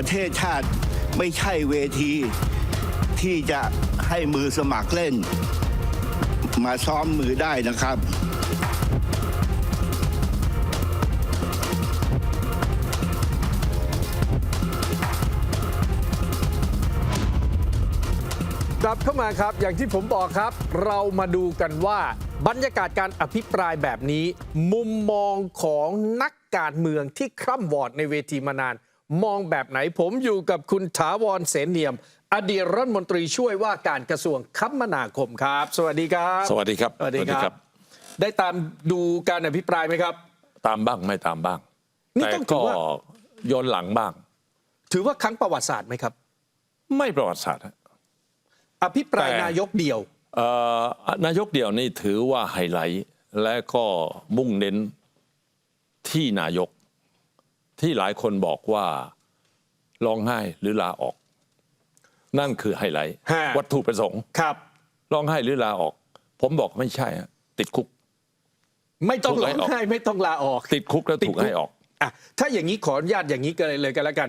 ประเทศชาติไม่ใช่เวที ที่จะให้มือสมัครเล่น มาซ้อมมือได้นะครับ กลับเข้ามาครับอย่างที่ผมบอกครับ เรามาดูกันว่าบรรยากาศการอภิปรายแบบนี้ มุมมองของนักการเมืองที่คร่ำวอดในเวทีมานาน มองแบบไหนผมอยู่กับคุณถาวรเสนเนียม อดีตรัฐมนตรีช่วยว่าการกระทรวงคมนาคมครับ สวัสดีครับ สวัสดีครับ สวัสดีครับ ได้ตามดูการอภิปรายไหมครับ ตามบ้างไม่ตามบ้างนี่แต่ต้องถืก็อว่าย้อนหลังบ้าง ถือว่าครั้งประวัติศาสตร์ไหมครับ ไม่ประวัติศาสตร์ฮะอภิปรายแต่นายกเดียวเอ่อนายกเดี่ยวนี่ถือว่าไฮไลท์และก็มุ่งเน้นที่นายก ที่หลายคนบอกว่าร้องไห้หรือลาออก นั่นคือไฮไลท์ฮะ วัตถุประสงค์ครับ ร้องไห้หรือลาออก ผมบอกไม่ใช่ฮะติดคุก ไม่ต้องถูกร้ไล่องออกไห้ไม่ต้องลาออก ติดคุกแล้วถูกให้ออก อะถ้าอย่างนี้ขออนุญาตอย่างนี้กันเลยเลยกันแล้วกัน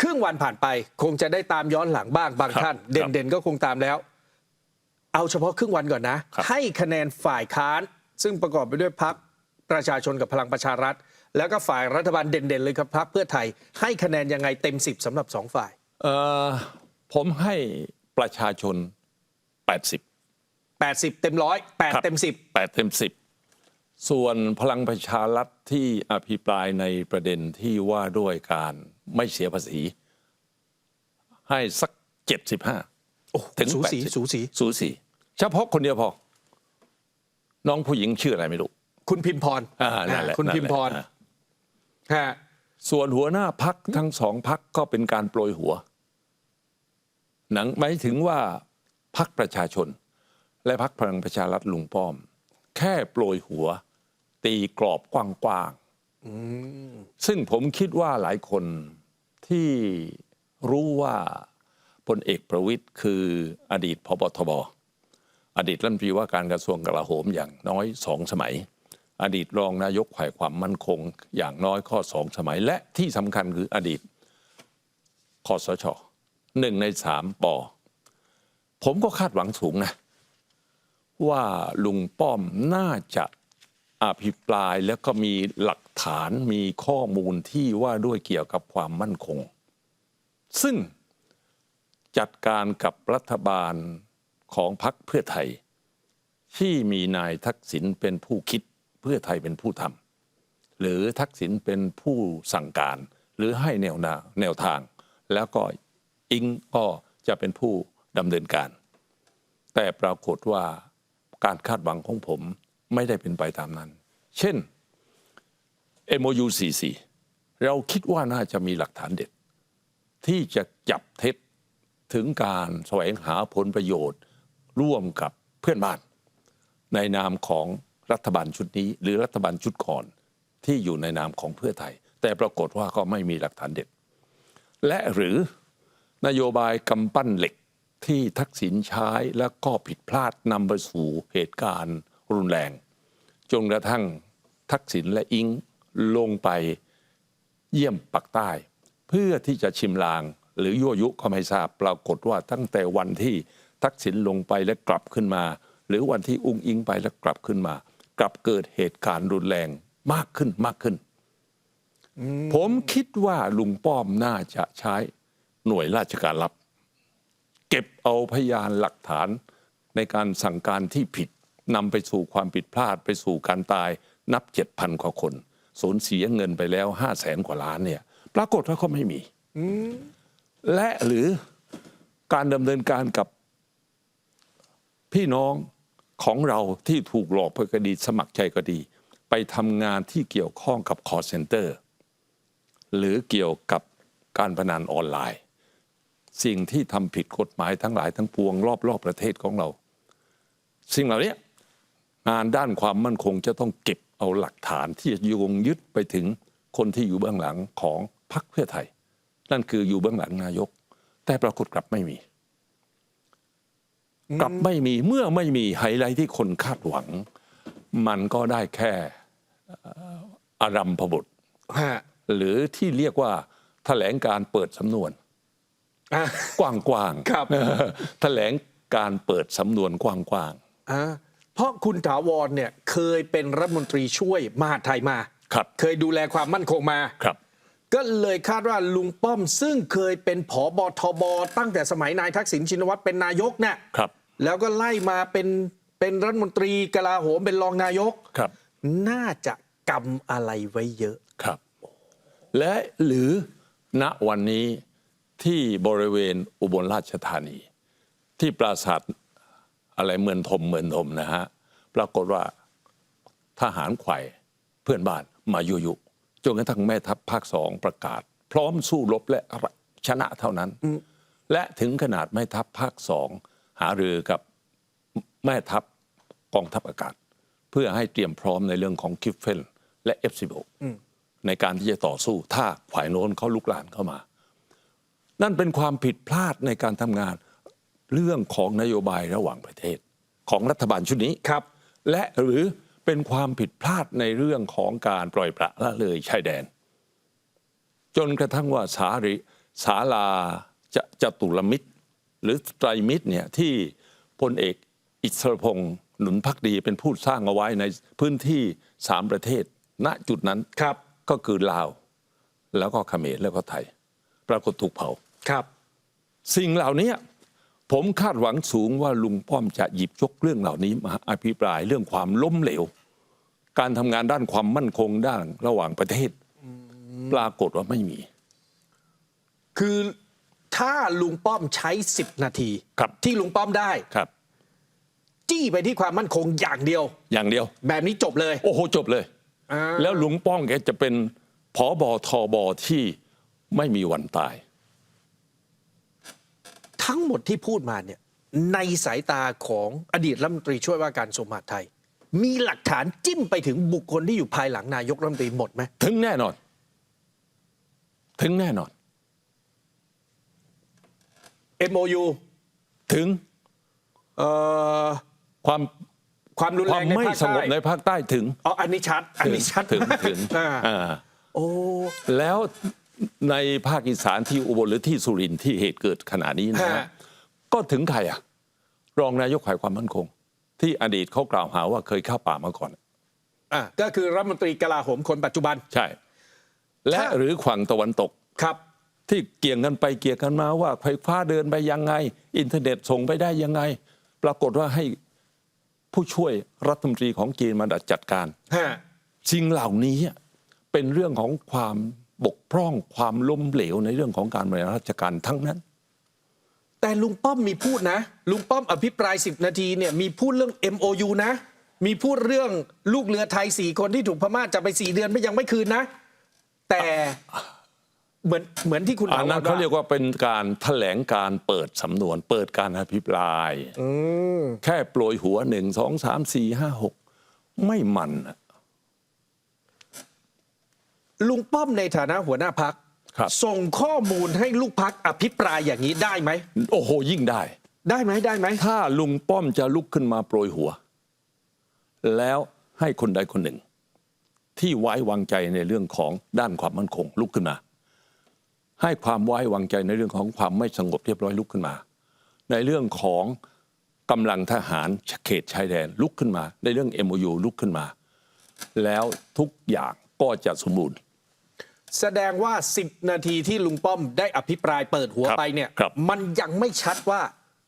ครึ่งวันผ่านไป คงจะได้ตามย้อนหลังบ้างบางครับท่านคเด่รันบเด่นๆก็คงตามแล้ว เอาเฉพาะครึ่งวันก่อนนะ ครับให้คะแนนฝ่ายค้าน ซึ่งประกอบไปด้วยพัก ประชาชนกับพลังประชารัฐ แล้วก็ฝ่ายรัฐบาลเด่นๆเลยครับพักเพื่อไทย ให้คะแนนยังไงเต็มสิบสำหรับสองฝ่าย เอ่อผมให้ประชาชน 80 80 เต็มร้อยแปดครับเต็มสิบแปดเต็มสิบส่วนพลังประชารัฐที่อภิปรายในประเด็นที่ว่าด้วยการไม่เสียภาษี ให้สักเจ็ดสิบห้าโอ้ถึงสูสี80สูสีสูสีเฉพาะคนเดียวพอ น้องผู้หญิงชื่ออะไรไม่รู้ คุณพิมพรอ่านั่นแหละคุณนั่นแหละพิมพรอ่าฮะส่วนหัวหน้าพักทั้งสองพักก็เป็นการโปรยหัว หนังหมายถึงว่าพักประชาชน และพักพลังประชารัฐลุงป้อม แค่โปรยหัว ตีกรอบกว้างๆซึ่งผมคิดว่าหลายคนที่รู้ว่าพลเอกประวิตยคืออดีตพบทบอดีตรัฐมนตรีว่าการกระทรวงกลาโหมอย่างน้อยสองสมัย อดีตรองนายกฝ่ายความมั่นคง อย่างน้อยข้อสองสมัย และที่สำคัญคืออดีตคอสชหนึ่งในสามปอผมก็คาดหวังสูงนะ ว่าลุงป้อมน่าจะอภิปรายแล้วก็มีหลักฐานมีข้อมูลที่ว่าด้วยเกี่ยวกับความมั่นคง ซึ่งจัดการกับรัฐบาลของพรรคเพื่อไทย ที่มีนายทักษิณเป็นผู้คิด เพื่อไทยเป็นผู้ทำหรือทักษิณเป็นผู้สั่งการ หรือให้แนวนาแนวทาง แล้วก็อิงก็จะเป็นผู้ดำเนินการ แต่ปรากฏว่าการคาดหวังของผมไม่ได้เป็นไปตามนั้น เช่น MOU 44เราคิดว่าน่าจะมีหลักฐานเด็ด ที่จะจับเท็จถึงการแสวงหาผลประโยชน์ร่วมกับเพื่อนบ้าน ในนามของ รัฐบาลชุดนี้ หรือรัฐบาลชุดก่อนที่อยู่ในนามของเพื่อไทย แต่ปรากฏว่าก็ไม่มีหลักฐานเด็ด และหรือนโยบายกำปั้นเหล็กที่ทักษิณใช้แล้วก็ผิดพลาดนำไปสู่เหตุการณ์รุนแรง จนกระทั่งทักษิณและอิงลงไปเยี่ยมปักใต้ เพื่อที่จะชิมลาง หรือยั่วยุก็ไม่ทราบปรากฏว่าตั้งแต่วันที่ทักษิณลงไปและกลับขึ้นมา หรือวันที่อุ้งอิงไปแล้วกลับขึ้นมา กลับเกิดเหตุการณ์รุนแรงมากขึ้นมากขึ้น ผมคิดว่าลุงป้อมน่าจะใช้หน่วยราชการลับ เก็บเอาพยานหลักฐานในการสั่งการที่ผิดนำไปสู่ความผิดพลาดไปสู่การตายนับเจ็ดพันกว่าคน สูญเสียเงินไปแล้วห้าแสนกว่าล้านเนี่ย ปรากฏว่าก็ไม่มีและหรือการดำเนินการกับพี่น้อง ของเราที่ถูกหลอกเพื่อคดีสมัครใจก็ดี ไปทำงานที่เกี่ยวข้องกับ call center หรือเกี่ยวกับการพนันออนไลน์ สิ่งที่ทำผิดกฎหมายทั้งหลายทั้งปวง รอบๆประเทศของเรา สิ่งเหล่านี้งานด้านความมั่นคงจะต้องเก็บเอาหลักฐานที่จะโยงยึดไปถึงคนที่อยู่เบื้องหลังของพรรคเพื่อไทย นั่นคืออยู่เบื้องหลังนายก แต่ปรากฏกลับไม่มี กลับไม่มีเมื่อไม่มีไฮไลท์ที่คนคาดหวัง มันก็ได้แค่เอ่ออารัมพบทฮะหรือที่เรียกว่าแถลงการเปิดสำนวนอะกว้างๆครับเออแถลงการเปิดสำนวน กว้างอ่าเพราะคุณถาวรเนี่ยเคยเป็นรัฐมนตรีช่วยมหาดไทยมาๆครับเคยดูแลความมั่นคงมาครับ ก็เลยคาดว่าลุงป้อมซึ่งเคยเป็นผอบทบตั้งแต่สมัยนายทักษิณชินวัตรเป็นนายกเนี่ยครับ แล้วก็ไล่มาเป็นเป็นรัฐมนตรีกลาโหมเป็นรองนายกครับ น่าจะกำอะไรไว้เยอะ ครับ และหรือณวันนี้ที่บริเวณอุบลราชธานี ที่ปราสาทอะไรเมือนทมเมือนทมนะฮะปรากฏว่าทหารไขว่เพื่อนบ้านมายุยุจนกระทั่งแม่ทัพภาคสองประกาศ พร้อมสู้รบและชนะเท่านั้น และถึงขนาดแม่ทัพภาคสอง หารือกับแม่ทัพกองทัพอากาศ เพื่อให้เตรียมพร้อมในเรื่องของคิฟเฟลและ F16 ในการที่จะต่อสู้ถ้าฝ่ายโน้นเขาลุกลานเข้ามา นั่นเป็นความผิดพลาดในการทำงานเรื่องของนโยบายระหว่างประเทศ ของรัฐบาลชุดนี้ครับ และหรือเป็นความผิดพลาดในเรื่องของการปล่อยปละละเลยชายแดน จนกระทั่งว่าสาริสาลาจะจตุรมิตร หรือไตรมิตรเนี่ยที่พลเอกอิสรพงษ์หนุนพักดีเป็นผู้สร้างเอาไว้ในพื้นที่สามประเทศ ณจุดนั้นครับก็คือลาว แล้วก็เขมรแล้วก็ไทย ปรากฏถูกเผาครับ สิ่งเหล่านี้ผมคาดหวังสูงว่าลุงป้อมจะหยิบยกเรื่องเหล่านี้มาอภิปรายเรื่องความล้มเหลว การทำงานด้านความมั่นคงด้านระหว่างประเทศ ปรากฏว่าไม่มี คือ ถ้าลุงป้อมใช้10นาทีครับ ที่ลุงป้อมได้ครับ จี้ไปที่ความมั่นคงอย่างเดียว อย่างเดียว แบบนี้จบเลยโอ้โหจบเลย อ่าแล้วลุงป้อมแกจะเป็นผอบอทอบอที่ไม่มีวันตาย ทั้งหมดที่พูดมาเนี่ย ในสายตาของอดีตรัฐมนตรีช่วยว่าการกระทรวงมหาดไทย มีหลักฐานจิ้มไปถึงบุคคลที่อยู่ภายหลังนายกรัฐมนตรีหมดไหม ถึงแน่นอน ถึงแน่นอน MOU ถึงเอ่อความความรุนคแรวามงในไม่ภาคสงบในใต้ภาคใต้ถึงอ๋ออันนี้ชัด อันนี้ชัดถึงมากถึงอ่าอ่าโอ้แล้วในภาคอีสานที่อุบลหรือที่สุรินทร์ที่เหตุเกิดขณะนี้นะฮะฮะก็ถึงใครอะ รองนายกฝ่ายความมั่นคง ที่อดีตเขากล่าวหาว่าเคยเข้าป่ามาก่อน อะก็คือรัฐมนตรีกลาโหมคนปัจจุบัน ใช่ และถ้า หรือฝั่งตะวันตก ครับ ที่เกี่ยงกันไปเกี่ยงกันมาว่าไฟฟ้าเดินไปยังไง อินเทอร์เน็ตส่งไปได้ยังไง ปรากฏว่าให้ผู้ช่วยรัฐมนตรีของจีนมาจัดการฮะสิ่งเหล่านี้เป็นเรื่องของความบกพร่องความล้มเหลวในเรื่องของการบริหารราชการทั้งนั้น แต่ลุงป้อมมีพูดนะ ลุงป้อมอภิปราย 10 นาทีเนี่ยมีพูดเรื่อง MOU นะ มีพูดเรื่องลูกเรือไทย4คนที่ถูกพม่าจับไป4เดือนไม่ยังไม่คืนนะ แต่ เหมือนเหมือนที่คุณอันนั้นถเขาเรียกว่าเป็นการแถลงการเปิดสำนวน เปิดการอภิปรายอืมแค่โปรยหัวหนึ่งสองสามสี่ห้าหกไม่มันอะลุงป้อมในฐานะหัวหน้าพักครับส่งข้อมูลให้ลูกพักอภิปรายอย่างนี้ได้ไหมโอ้โห ยิ่งได้ ได้ไหมได้ไหมถ้าลุงป้อมจะลุกขึ้นมาโปรยหัว แล้วให้คนใดคนหนึ่ง ที่ไว้วางใจในเรื่องของด้านความมั่นคงลุกขึ้นมา ให้ความไว้วางใจในเรื่องของความไม่สงบเรียบร้อยลุกขึ้นมา ในเรื่องของกำลังทหารเขตชายแดนลุกขึ้นมา ในเรื่อง MOU ลุกขึ้นมา แล้วทุกอย่างก็จะสมบูรณ์ แสดงว่า 10 นาทีที่ลุงป้อมได้อภิปรายเปิดหัวครับไปเนี่ยครับ มันยังไม่ชัดว่า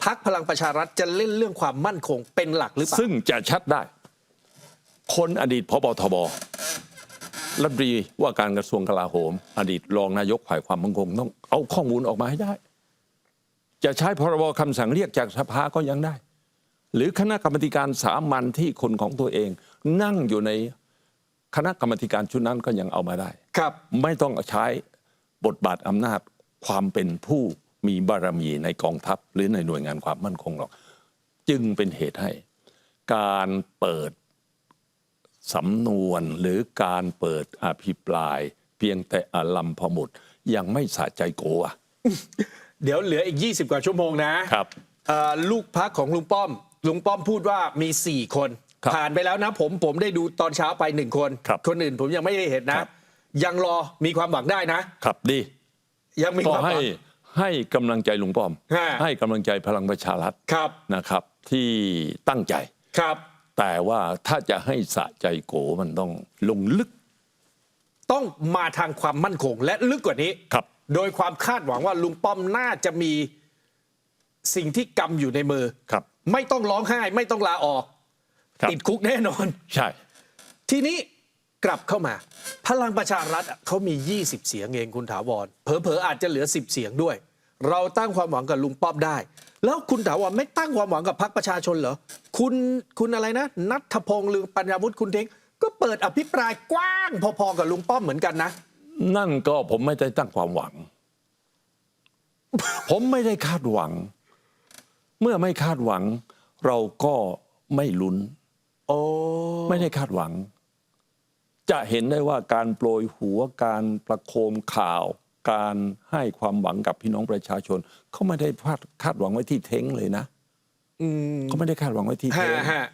พักพลังประชารัฐจะเล่นเรื่องความมั่นคงเป็นหลักหรือเปล่าซึ่งจะชัดได้ คนอดีตพบทบ รัฐมนตรีว่าการกระทรวงกลาโหม อดีตรองนายกฝ่ายความมั่นคงต้องเอาข้อมูลออกมาให้ได้ จะใช้พรบคำสั่งเรียกจากสภาก็ยังได้ หรือคณะกรรมการสามัญที่คนของตัวเอง นั่งอยู่ในคณะกรรมการชุดนั้นก็ยังเอามาได้ ครับ ไม่ต้องใช้บทบาทอำนาจความเป็นผู้มีบารมีในกองทัพ หรือในหน่วยงานความมั่นคงหรอก จึงเป็นเหตุให้ การเปิด สำนวนหรือการเปิดอภิปราย เพียงแต่อลัมพมุดยังไม่สะใจโกอะเดี๋ยวเหลืออีก 20 กว่าชั่วโมงนะครับ เอ่อลูกพักของลุงป้อม ลุงป้อมพูดว่ามี 4 คน ครับผ่านไปแล้วนะผมผมได้ดูตอนเช้าไปหนึ่งคนครับคนอื่นผมยังไม่ได้เห็นนะ ครับ ยังรอมีความหวังได้นะ ครับดี ยังมีก็ความหให้วัง ให้กำลังใจลุงป้อม ฮะ ให้กำลังใจพลังประชารัฐครับนะครับ ที่ตั้งใจ ครับ แต่ว่าถ้าจะให้สะใจโกมันต้องลงลึก ต้องมาทางความมั่นคงและลึกกว่านี้ครับ โดยความคาดหวังว่าลุงป้อมน่าจะมีสิ่งที่กำอยู่ในมือครับ ไม่ต้องร้องไห้ ไม่ต้องลาออก ครับ ติดคุกแน่นอน ใช่ ทีนี้กลับเข้ามา พลังประชารัฐอะเขามี 20 เสียงเองคุณถาวรเผลอๆอาจจะเหลือ 10 เสียงด้วย เราตั้งความหวังกับลุงป้อมได้ แล้วคุณถาวรไม่ตั้งความหวังกับพรรคประชาชนเหรอคุณคุณอะไรนะนัทพงษ์หรือปัญญาวุฒิคุณเทงก็เปิดอภิปรายกว้างพอๆกับลุงป้อมเหมือนกันนะ นั่นก็ผมไม่ได้ตั้งความหวัง ผมไม่ได้คาดหวัง เมื่อไม่คาดหวัง เราก็ไม่ลุ้นโอ้ไม่ได้คาดหวัง จะเห็นได้ว่าการโปรยหัวการประโคมข่าว การให้ความหวังกับพี่น้องประชาชนเขาไม่ได้พลาดคาดหวังไว้ที่เท้งเลยนะอืมเขาไม่ได้คาดหวังไว้ที่ฮะเท้งฮะ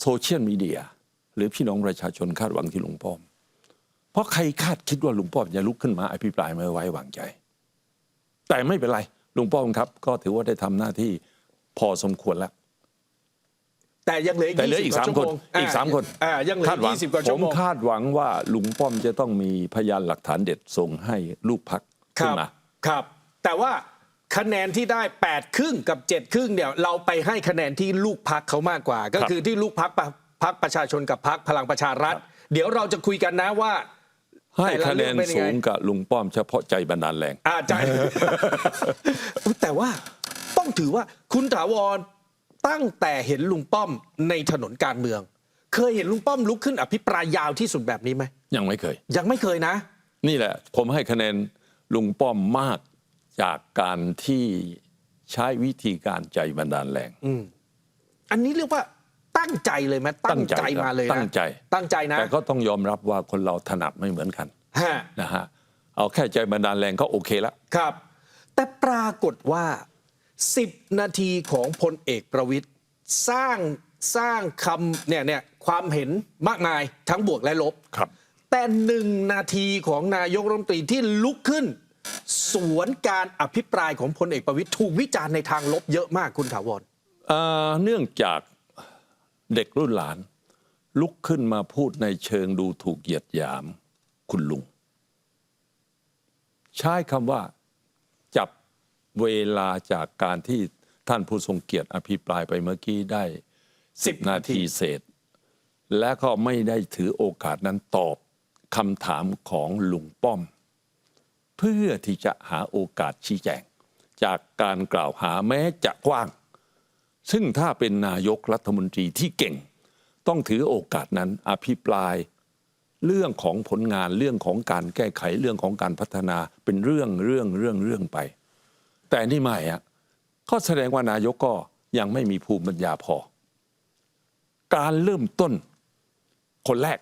โซเชียลมีเดียหรือพี่น้องประชาชนคาดหวังที่ลุงป้อม เพราะใครคาดคิดว่าลุงป้อมจะลุกขึ้นมาอภิปรายไม่ไว้วางใจ แต่ไม่เป็นไรลุงป้อมครับ ก็ถือว่าได้ทำหน้าที่พอสมควรแล้ว แต่ยังเหลืออีกแต่เหลืออีก20สามชั่วคนโงอีกสามคนอ่ายังเหลือคาดหวังยี่สิบกว่าผชั่วมโมงคาดหวังว่าลุงป้อมจะต้องมีพยานหลักฐานเด็ดส่งให้ลูกพักคขึ้นรับมาครับ แต่ว่าคะแนนที่ได้8ครึ่งกับ7ครึ่งเนี่ยเราไปให้คะแนนที่ลูกพักเขามากกว่า ก็ครับคือที่ลูกพักพักประชาชนกับพักพลังประชารัฐ เดี๋ยวเราจะคุยกันนะว่าให้แต่ละคะแนนเรื่องเป็นยังไงสูงกับลุงป้อมเฉพาะใจบันดาลแรงอาใจแต่ว่าต้องถือว่าคุณถาวร ตั้งแต่เห็นลุงป้อมในถนนการเมือง เคยเห็นลุงป้อมลุกขึ้นอภิปรายยาวที่สุดแบบนี้ไหมยังไม่เคย ยังไม่เคยนะ นี่แหละ ผมให้คะแนนลุงป้อมมากจากการที่ใช้วิธีการใจบันดาลแรงอันนี้เรียกว่าตั้งใจเลยไหมตั้งใจตั้งใจครับมาเลยนะตั้งใจตั้งใจนะแต่ก็ต้องยอมรับว่าคนเราถนัดไม่เหมือนกันฮะนะฮะเอาแค่ใจบันดาลแรงก็โอเคแล้วครับ แต่ปรากฏว่า 10 นาทีของพลเอกประวิตยสร้างสร้างคำเนี่ยเนี่ยความเห็นมากมายทั้งบวกและลบครับ แต่หนึ่งนาทีของนายกรัฐมนตรีที่ลุกขึ้น สวนการอภิปรายของพลเอกประวิตยถูกวิจารณ์ในทางลบเยอะมากคุณถาวรเอ่อเนื่องจากเด็กรุ่นหลาน ลุกขึ้นมาพูดในเชิงดูถูกเหยียดหยามคุณลุง ใช้คำว่าจับ เวลาจากการที่ท่านผู้ทรงเกียรติอภิปรายไปเมื่อกี้ได้สิบ10นาทีเศษ และก็ไม่ได้ถือโอกาสนั้นตอบคำถามของลุงป้อม เพื่อที่จะหาโอกาสชี้แจง จากการกล่าวหาแม้จะกว้าง ซึ่งถ้าเป็นนายกรัฐมนตรีที่เก่ง ต้องถือโอกาสนั้นอภิปราย เรื่องของผลงานเรื่องของการแก้ไขเรื่องของการพัฒนาเป็นเรื่องเรื่องเรื่องเรื่องไป แต่นี่ไม่อะก็แสดงว่านายกก็ยังไม่มีภูมิปัญญาพอ การเริ่มต้นคนแรก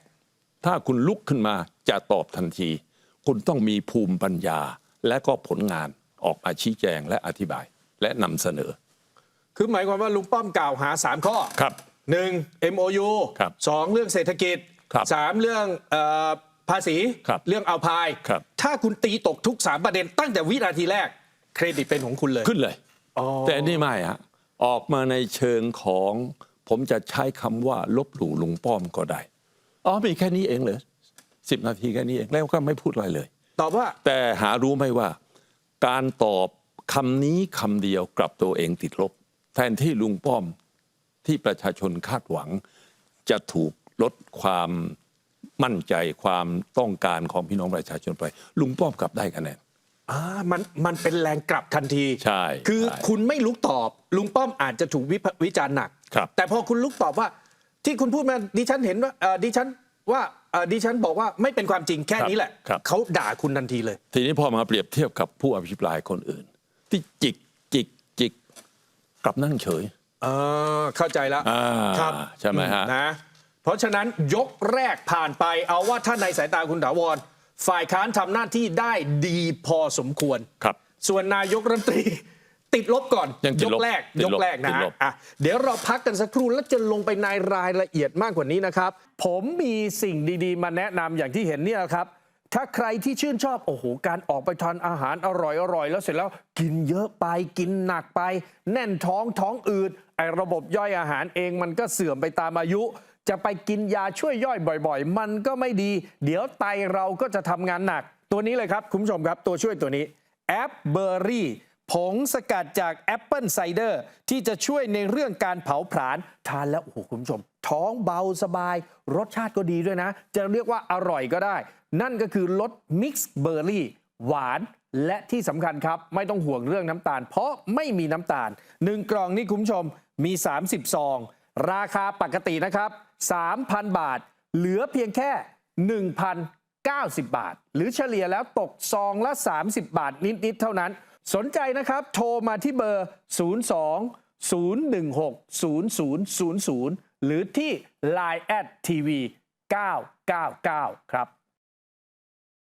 ถ้าคุณลุกขึ้นมาจะตอบทันที คุณต้องมีภูมิปัญญาและก็ผลงานออกมาชี้แจงและอธิบายและนำเสนอ คือหมายความว่าลุงป้อมกล่าวหา 3 ข้อครับหนึ่ง MOU ครับสองเรื่องเศรษฐกิจครับสามเรื่องเออภาษี ครับเรื่องเอาพาย ครับ ถ้าคุณตีตกทุก 3 ประเด็นตั้งแต่วินาทีแรก เครดิตเป็นของคุณเลย ขึ้นเลยอ๋อแต่นี่ไม่ฮะออกมาในเชิงของ ผมจะใช้คำว่าลบหลู่ลุงป้อมก็ได้ อ๋อมีแค่นี้เองเลยสิบนาทีแค่นี้เองแล้วก็ไม่พูดอะไรเลย ตอบว่าแต่หารู้ไหมว่า การตอบคำนี้คำเดียวกลับตัวเองติดลบ แทนที่ลุงป้อมที่ประชาชนคาดหวัง จะถูกลดความมั่นใจความต้องการของพี่น้องประชาชนไป ลุงป้อมกลับได้คะแนน อ่ามันมันเป็นแรงกลับทันทีใช่คือใช่คุณไม่ลุกตอบ ลุงป้อมอาจจะถูกวิพากษ์วิจารณ์หนัก ครับ แต่พอคุณลุกตอบว่า ที่คุณพูดมาดิฉันเห็นว่าเอ่อดิฉันว่าเอ่อดิฉันบอกว่าไม่เป็นความจริงแค่นี้แหละครับ เขาด่าคุณทันทีเลย ทีนี้พอมาเปรียบเทียบกับผู้อภิปรายคนอื่น ที่จิกจิกจิกกลับนั่งเฉย เออเข้าใจแล้วอ่าครับใช่ไหมฮะ นะ เพราะฉะนั้นยกแรกผ่านไปเอาว่าถ้าในสายตาคุณถาวร ฝ่ายค้านทำหน้าที่ได้ดีพอสมควรครับ ส่วนนายกรัฐมนตรีติดลบก่อนยังติยดกลบแรกติดยลกบแรกนะติดฮะลบอะเดี๋ยวเราพักกันสักครู่แล้วจะลงไปในรายละเอียดมากกว่านี้นะครับ ผมมีสิ่งดีๆ มาแนะนำอย่างที่เห็นเนี่ยครับ ถ้าใครที่ชื่นชอบโอ้โหการออกไปทานอาหารอร่อยอร่อยแล้วเสร็จแล้วกินเยอะไปกินหนักไป แน่นท้องท้องอืดไอระบบย่อยอาหารเองมันก็เสื่อมไปตามอายุ จะไปกินยาช่วยย่อยบ่อยๆ มันก็ไม่ดี เดี๋ยวไตเราก็จะทำงานหนัก ตัวนี้เลยครับ คุณผู้ชมครับ ตัวช่วยตัวนี้แอปเบอร์รี่ผงสกัดจากแอปเปิลไซเดอร์ที่จะช่วยในเรื่องการเผาผลาญทานแล้วโอ้โหคุณผู้ชม ท้องเบาสบาย รสชาติก็ดีด้วยนะ จะเรียกว่าอร่อยก็ได้ นั่นก็คือรสมิกซ์เบอร์รี่หวานและที่สำคัญครับ ไม่ต้องห่วงเรื่องน้ำตาล เพราะไม่มีน้ำตาล 1 กล่องนี่คุณผู้ชมมี 30 ซอง ราคาปกตินะครับ 3,000 บาท เหลือเพียงแค่ 1,090 บาท หรือเฉลี่ยแล้วตกซองละ 30 บาทนิด ๆ เท่านั้น สนใจนะครับ โทรมาที่เบอร์ 02 016 0000 หรือที่ Line แอดทีวี999 ครับ